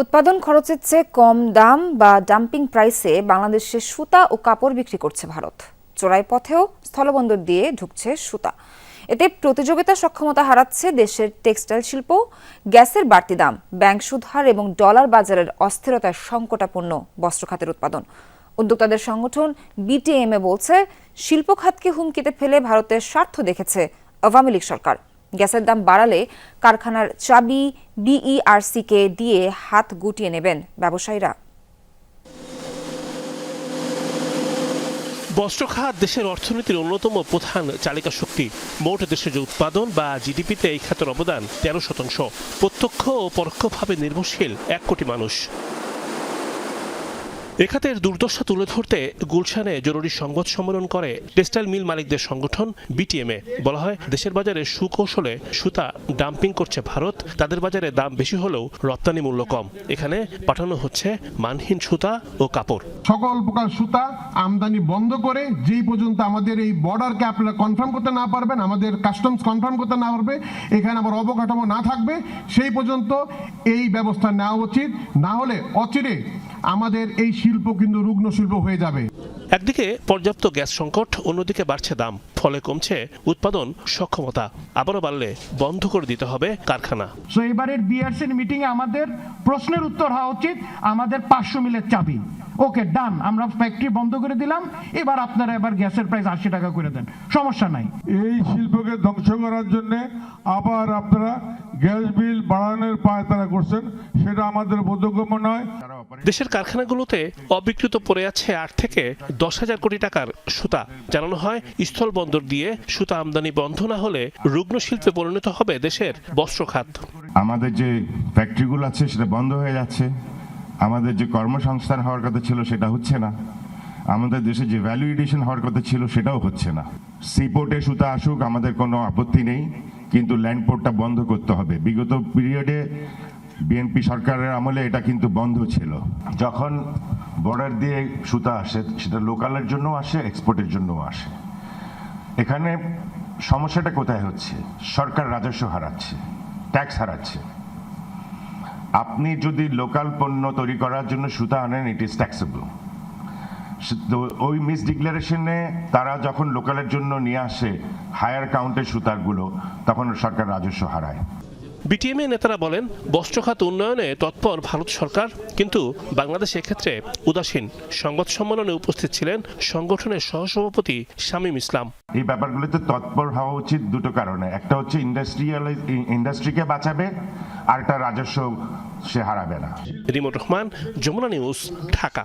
উৎপাদন খরচের চেয়ে কম দাম বা ডাম্পিং প্রাইসে বাংলাদেশে সুতা ও কাপড় বিক্রি করছে ভারত। চোরাই পথেও স্থলবন্দর দিয়ে ঢুকছে সুতা। এতে প্রতিযোগিতা সক্ষমতা হারাচ্ছে দেশের টেক্সটাইল শিল্প, গ্যাসের বাড়তি দাম, ব্যাংক সুদহার এবং ডলার বাজারের অস্থিরতায় সংকটাপন্ন বস্ত্র খাতের উৎপাদন। উদ্যোক্তাদের সংগঠন বিটিএমএ বলছে, শিল্প খাতকে হুমকিতে ফেলে ভারতের স্বার্থ দেখেছে আওয়ামী লীগ সরকার। গ্যাসের দাম বাড়ালে কারখানার চাবি বিইআরসিকে দিয়ে হাত গুটিয়ে নেবেন ব্যবসায়ীরা। বস্ত্র খাত দেশের অর্থনীতির অন্যতম প্রধান চালিকা শক্তি। মোট দেশের যে উৎপাদন বা জিডিপিতে এই খাতের অবদান তেরো শতাংশ। প্রত্যক্ষ ও পরোক্ষভাবে নির্ভরশীল এক কোটি মানুষ। এ খাতের দুর্দশা তুলে ধরতে গুলশানে জরুরি সংবাদ সম্মেলন করে টেক্সটাইল মিল মালিকদের সংগঠন বিটিএমএ। বলা হয়, দেশের বাজারে সুকৌশলে সুতা ডাম্পিং করছে ভারত, তাদের বাজারে দাম বেশি হলেও রপ্তানি মূল্য কম। এখানে পাঠানো হচ্ছে মানহীন সুতা ও কাপড়। সকল প্রকার সুতা আমদানি বন্ধ করে যেই পর্যন্ত আমাদের এই বর্ডারকে আপনারা কনফার্ম করতে না পারবেন, আমাদের কাস্টমস কনফার্ম করতে না পারবে, এখানে আবার অবকাঠামো না থাকবে, সেই পর্যন্ত এই ব্যবস্থা নেওয়া উচিত। না হলে অচিরে আমাদের এই শিল্প কিন্তু রুগ্ন শিল্প হয়ে যাবে। একদিকে পর্যাপ্ত গ্যাস সংকট অন্যদিকে বাড়ছে দাম ফলে কমছে উৎপাদন সক্ষমতা। আবারও বাড়লে বন্ধ করে দিতে হবে কারখানা। সো এবারের বিআরসির মিটিং এ আমাদের প্রশ্নের উত্তর হওয়া উচিত আমাদের পাঁচশো মিলের চাবি। ওকে ডান আমরা ফ্যাক্টরি বন্ধ করে দিলাম এবার আপনারা এবার গ্যাসের প্রাইস আশি টাকা করে দেন। সমস্যা নাই। এই শিল্পকে ধ্বংস করার জন্য আবার আপনারা গ্যাস বিল বাড়ানোর পায়তারা করছেন সেটা আমাদের বোধগম্য নয়। দেশের কারখানাগুলোতে অবিকৃত পড়ে আছে আট থেকে দশ হাজার কোটি টাকার সুতা। জানানো হয় স্থল বন্দর দিয়ে সুতা আমদানি বন্ধ না হলে রুগ্ন শিল্পে পরিণত হবে দেশের বস্ত্র খাত। আমাদের যে ফ্যাক্টরিগুলো আছে সেটা বন্ধ হয়ে যাচ্ছে। আমাদের যে কর্মসংস্থান হওয়ার কথা ছিল সেটা হচ্ছে না। আমাদের দেশে যে ভ্যালু এডিশন হওয়ার কথা ছিল সেটাও হচ্ছে না। সিপোর্টে সুতা আসুক আমাদের কোনো আপত্তি নেই। কিন্তু ল্যান্ডপোর্টটা বন্ধ করতে হবে। বিগত পিরিয়ডে বিএনপি সরকারের আমলে এটা কিন্তু বন্ধ ছিল। যখন বর্ডার দিয়ে সুতা আসে, সেটা লোকালের জন্য আসে এক্সপোর্টের জন্য আসে। এখানে সমস্যাটা কোথায় হচ্ছে? সরকার রাজস্ব হারাচ্ছে ট্যাক্স হারাচ্ছে। আপনি যদি লোকাল পণ্য তৈরি করার জন্য সুতা আনেন ইট ইজ ট্যাক্সেবল তো ওই মিস ডিক্লারেশনে তারা যখন লোকালের জন্য নিয়ে আসে হায়ার কাউন্টের সুতারগুলো তখন সরকার রাজস্ব হারায়। বিটিএমএ নেতারা বলেন বস্ত্র খাত উন্নয়নে তৎপর ভারত সরকার কিন্তু বাংলাদেশ এক্ষেত্রে উদাসীন। সংবাদ সম্মেলনে উপস্থিত ছিলেন সংগঠনের সহসভাপতি শামীম ইসলাম। এই ব্যাপারগুলোতে তৎপর হওয়া উচিত দুটো কারণে। একটা হচ্ছে ইন্ডাস্ট্রিয়াল ইন্ডাস্ট্রিকে বাঁচাবে আর একটা রাজস্ব সে হারাবে না। রিমোট রহমান যমুনা নিউজ ঢাকা।